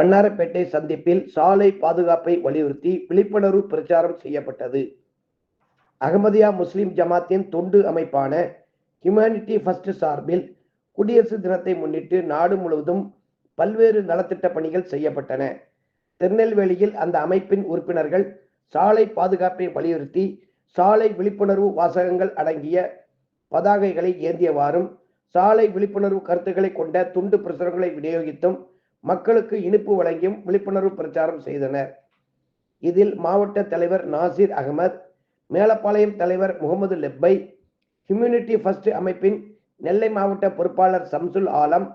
வண்ணாரப்பேட்டை சந்திப்பில் சாலை பாதுகாப்பை வலியுறுத்தி விழிப்புணர்வு பிரச்சாரம் செய்யப்பட்டது. அகமதியா முஸ்லிம் ஜமாத்தின் தொண்டு அமைப்பான ஹியூமனிட்டி ஃபர்ஸ்ட் சார்பில் குடியரசு தினத்தை முன்னிட்டு நாடு முழுவதும் பல்வேறு நலத்திட்ட பணிகள் செய்யப்பட்டன. திருநெல்வேலியில் அந்த அமைப்பின் உறுப்பினர்கள் சாலை பாதுகாப்பை வலியுறுத்தி சாலை விழிப்புணர்வு வாசகங்கள் அடங்கிய பதாகைகளை ஏந்தியவாறும் சாலை விழிப்புணர்வு கருத்துக்களை கொண்ட துண்டு பிரசுரங்களை விநியோகித்தும் மக்களுக்கு இனிப்பு வழங்கியும் விழிப்புணர்வு பிரச்சாரம் செய்தனர். இதில் மாவட்ட தலைவர் நாசிர் அகமது மேலப்பாளையம் தலைவர் முகமது லெப்பை கம்யூனிட்டி ஃபர்ஸ்ட் அமைப்பின் நெல்லை மாவட்ட பொறுப்பாளர் சம்சுல் ஆலம்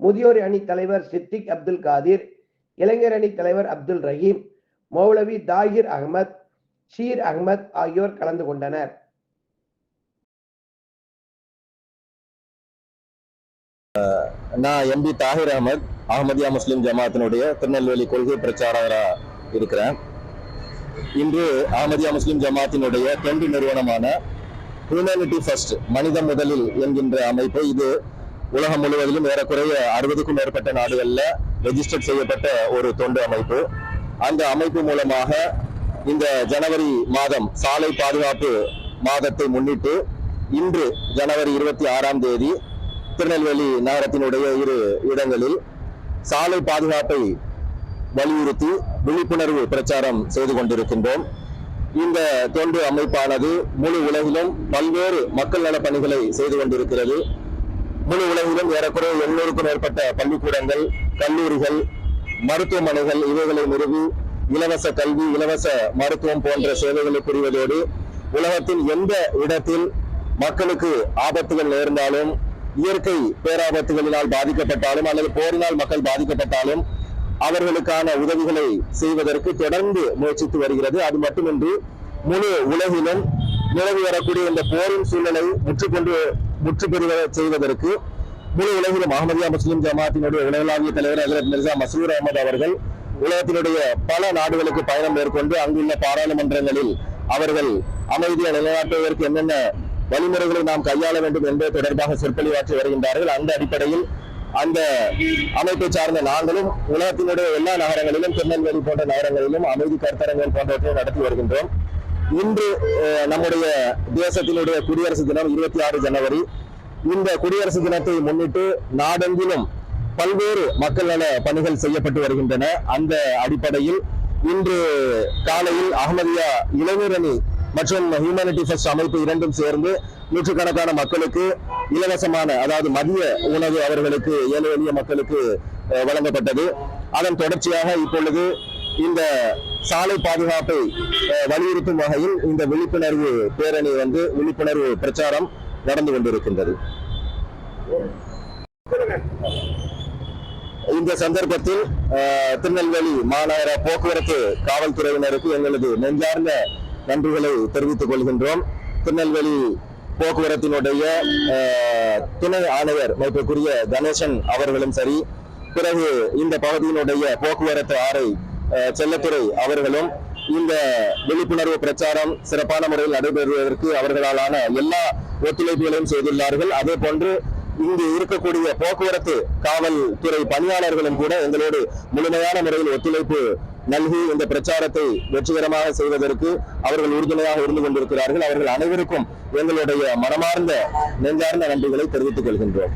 முதியோர் அணி தலைவர் சித்திக் அப்துல் காதிர் இளைஞர் அணி தலைவர் அப்துல் ரஹீம் மௌலவி தாகிர் அகமத் ஷீர் அகமத் ஆகியோர் கலந்து கொண்டனர். நான் எம்பி தாகிர் அகமது. அகமதியா முஸ்லிம் ஜமாத்தினுடைய திருநெல்வேலி கொள்கை பிரச்சாரகராக இருக்கிறேன் இன்று அகமதியா முஸ்லிம் ஜமாத்தினுடைய தொண்டு நிறுவனமான ஹியூமனிட்டி ஃபர்ஸ்ட் மனித முதலில் என்கின்ற அமைப்பு இது உலகம் முழுவதிலும் ஏறக்குறைய அறுபதுக்கும் மேற்பட்ட நாடுகளில் ரெஜிஸ்டர் செய்யப்பட்ட ஒரு தொண்டு அமைப்பு. அந்த அமைப்பு மூலமாக இந்த ஜனவரி மாதம் சாலை பாதுகாப்பு மாதத்தை முன்னிட்டு இன்று ஜனவரி இருபத்தி ஆறாம் தேதி திருநெல்வேலி நகரத்தினுடைய இரு இடங்களில் சாலை பாதுகாப்பை வலியுறுத்தி விழிப்புணர்வு பிரச்சாரம் செய்து கொண்டிருக்கின்றோம். இந்த தொண்டு அமைப்பானது முழு உலகிலும் பல்வேறு மக்கள் நல பணிகளை செய்து கொண்டிருக்கிறது. முழு உலகிலும் ஏறக்குறைய எண்ணூறுக்கும் மேற்பட்ட பள்ளிக்கூடங்கள் கல்லூரிகள் மருத்துவமனைகள் இவைகளை நிறுவி இலவச கல்வி இலவச மருத்துவம் போன்ற சேவைகளை புரிவதோடு உலகத்தின் எந்த இடத்தில் மக்களுக்கு ஆபத்துகள் நேர்ந்தாலும் இயற்கை பேராபத்துகளினால் பாதிக்கப்பட்டாலும் அல்லது போரினால் மக்கள் பாதிக்கப்பட்டாலும் அவர்களுக்கான உதவிகளை செய்வதற்கு தொடர்ந்து முயற்சித்து வருகிறது. அது மட்டுமின்றி முழு உலகிலும் நிலவி வரக்கூடிய இந்த போரின் சூழலை முற்றுக்கொண்டு முற்று பெறுவ செய்வதற்கு முழு உலகிலும் அகமதியா முஸ்லிம் ஜமாத்தினுடைய உலகளாவிய தலைவர் ஹசரத் மிர்சா மசூர் அகமது அவர்கள் உலகத்தினுடைய பல நாடுகளுக்கு பயணம் மேற்கொண்டு அங்குள்ள பாராளுமன்றங்களில் அவர்கள் அமைதியை நிலைநாட்டுவதற்கு என்னென்ன வழிமுறைகளை நாம் கையாள வேண்டும் என்பது தொடர்பாக சொற்பொழிவாற்றி வருகின்றார்கள். அந்த அடிப்படையில் அந்த அமைப்பை சார்ந்த நாங்களும் உலகத்தினுடைய எல்லா நகரங்களிலும் திருநெல்வேலி போன்ற நகரங்களிலும் அமைதி கருத்தரங்கள் போன்றவற்றை நடத்தி வருகின்றோம். இன்று நம்முடைய தேசத்தினுடைய குடியரசு தினம் இருபத்தி ஆறு ஜனவரி. இந்த குடியரசு தினத்தை முன்னிட்டு நாடெங்கிலும் பல்வேறு மக்கள் நல பணிகள் செய்யப்பட்டு வருகின்றன. அந்த அடிப்படையில் இன்று காலையில் அகமதியா இளைஞரணி மற்றும் ஹியூமனிட்டி ஃபர்ஸ்ட் அமைப்பு இரண்டும் சேர்ந்து நூற்றுக்கணக்கான மக்களுக்கு இலவசமான அதாவது மதிய உணவு அவர்களுக்கு ஏழை எளிய மக்களுக்கு வழங்கப்பட்டது. அதன் தொடர்ச்சியாக இப்பொழுது இந்த சாலை பாதுகாப்பை வலியுறுத்தும் வகையில் இந்த விழிப்புணர்வு பேரணி வந்து விழிப்புணர்வு பிரச்சாரம் நடந்து கொண்டிருக்கின்றது. இந்த சந்தர்ப்பத்தில் அஹ், திருநெல்வேலி மாநகர போக்குவரத்து காவல்துறையினருக்கு எங்களது நெஞ்சார்ந்த நன்றிகளை தெரிவித்துக் கொள்கின்றோம். திருநெல்வேலி போக்குவரத்தினுடைய துணை ஆணையர் மதிப்புக்குரிய கணேசன் அவர்களும் சரி பிறகு இந்த பகுதியினுடைய போக்குவரத்து ஆறை செல்லத்துறை அவர்களும் இந்த விழிப்புணர்வு பிரச்சாரம் சிறப்பான முறையில் நடைபெறுவதற்கு அவர்களாலான எல்லா ஒத்துழைப்புகளையும் செய்துள்ளார்கள். அதே போன்று இங்கு இருக்கக்கூடிய போக்குவரத்து காவல்துறை பணியாளர்களும் கூட எங்களோடு முழுமையான முறையில் ஒத்துழைப்பு நல்கி இந்த பிரச்சாரத்தை வெற்றிகரமாக செய்வதற்கு அவர்கள் உறுதுணையாக இருந்து கொண்டிருக்கிறார்கள். அவர்கள் அனைவருக்கும் எங்களுடைய மனமார்ந்த நெஞ்சார்ந்த நன்றிகளை தெரிவித்துக் கொள்கின்றோம்.